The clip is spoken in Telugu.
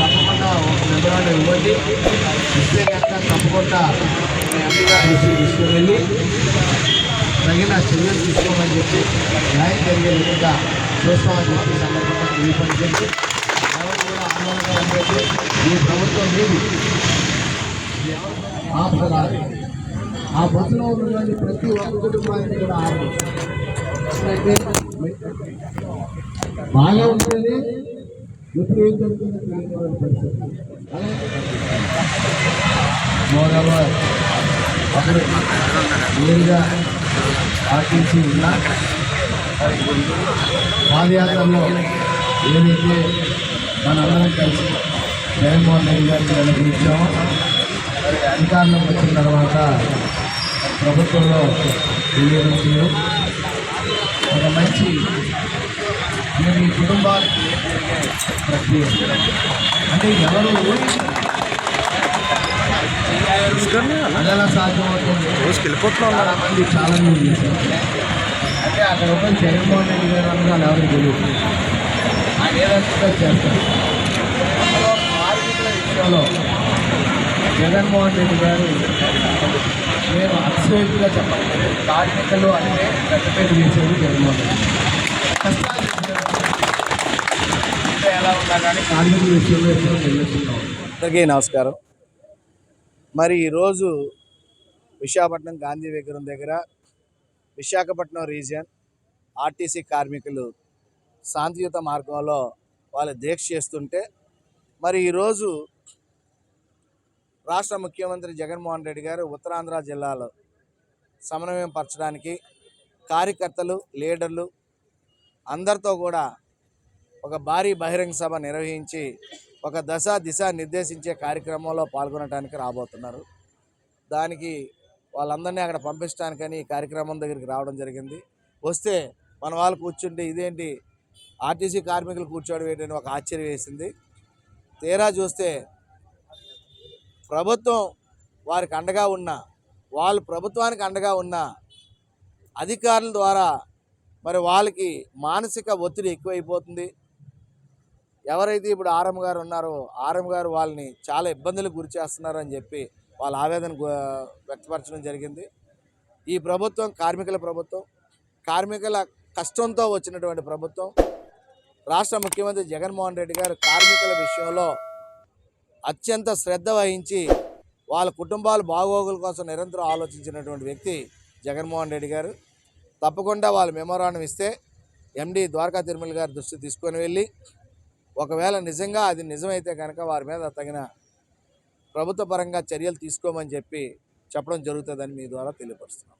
తప్పకుండా ఒక మెమరాండం ఇవ్వండి ఇస్తే కనుక తప్పకుండా ఎంపీ తీసుకువెళ్ళి తగిన చర్యలు తీసుకోమని చెప్పి న్యాయం జరిగే విధంగా చూస్తామని చెప్పి సందర్భంగా తెలియపని చెప్పి ఎవరు కూడా ఆందోళనగా ఉండేది ఈ ప్రభుత్వం మీది ఆపరాదు ఆ బస్సులో ఉన్నటువంటి ప్రతి ఒక్క కుటుంబానికి కూడా ఆపదు బాగా ఉంటుంది ఎప్పుడు ఏం జరుగుతుందో తెలియని అప్పుడు నేరుగా పాటించి ఉన్నా పాదయాత్రలో ఏదైతే మనందరం కలిసి జగన్మోహన్ రెడ్డి గారికి అనుభవించామో మరి అధికారంలోకి వచ్చిన తర్వాత ప్రభుత్వంలో తెలియజేస్తూ ఒక మంచి అంటే మీ కుటుంబానికి ప్రక్రియ. అంటే ఎవరు అదలా సాధ్యమవుతుంది? చాలా మంది చాలా మంది చేశారు అంటే అక్కడ ఒక జగన్మోహన్ రెడ్డి గారు అన్నది ఎవరు తెలియదు ఆయన ఏదంతా చేస్తారు? అందులో కార్మికుల విషయంలో జగన్మోహన్ రెడ్డి గారు నేను అతిశయోక్తిగా చెప్పాలి. కార్మికులు అంటే పెద్ద పేరు చేసేది జగన్మోహన్ రెడ్డి. ఎలా ఉన్నా కానీ కార్మికుల విషయంలో ఎప్పుడూ నిర్లక్ష్యంగా అందరికీ నమస్కారం. మరి ఈరోజు విశాఖపట్నం గాంధీ విగ్రహం దగ్గర విశాఖపట్నం రీజియన్ ఆర్టీసీ కార్మికులు శాంతియుత మార్గంలో వాళ్ళు దీక్ష చేస్తుంటే మరి ఈరోజు రాష్ట్ర ముఖ్యమంత్రి జగన్మోహన్ రెడ్డి గారు ఉత్తరాంధ్ర జిల్లాలో సమన్వయం పరచడానికి కార్యకర్తలు లీడర్లు అందరితో కూడా ఒక భారీ బహిరంగ సభ నిర్వహించి ఒక దశ దిశ నిర్దేశించే కార్యక్రమంలో పాల్గొనడానికి రాబోతున్నారు. దానికి వాళ్ళందరినీ అక్కడ పంపించడానికని ఈ కార్యక్రమం దగ్గరికి రావడం జరిగింది. వస్తే మన వాళ్ళు కూర్చుంటే ఇదేంటి? ఆర్టీసీ కార్మికులు కూర్చోవడం ఏంటని ఒక ఆశ్చర్యం వేసింది. తీరా చూస్తే ప్రభుత్వం వారికి అండగా ఉన్న వాళ్ళు ప్రభుత్వానికి అండగా ఉన్న అధికారుల ద్వారా మరి వాళ్ళకి మానసిక ఒత్తిడి ఎక్కువైపోతుంది. ఎవరైతే ఇప్పుడు ఆర్ఎం గారు ఉన్నారో ఆర్ఎం గారు వాళ్ళని చాలా ఇబ్బందులకు గురి చేస్తున్నారని చెప్పి వాళ్ళ ఆవేదన వ్యక్తపరచడం జరిగింది. ఈ ప్రభుత్వం కార్మికుల ప్రభుత్వం కార్మికుల కష్టంతో వచ్చినటువంటి ప్రభుత్వం రాష్ట్ర ముఖ్యమంత్రి జగన్మోహన్ రెడ్డి గారు కార్మికుల విషయంలో అత్యంత శ్రద్ధ వహించి వాళ్ళ కుటుంబాలు బాగోగుల కోసం నిరంతరం ఆలోచించినటువంటి వ్యక్తి జగన్మోహన్ రెడ్డి గారు. తప్పకుండా వాళ్ళు మెమోరాండం ఇస్తే ఎండి ద్వారకా తిరుమల గారి దృష్టి తీసుకొని వెళ్ళి ఒకవేళ నిజంగా అది నిజమైతే కనుక వారి మీద తగిన ప్రభుత్వ పరంగా చర్యలు తీసుకోమని చెప్పి చెప్పడం జరుగుతుందని మీ ద్వారా తెలియపరుస్తున్నాం.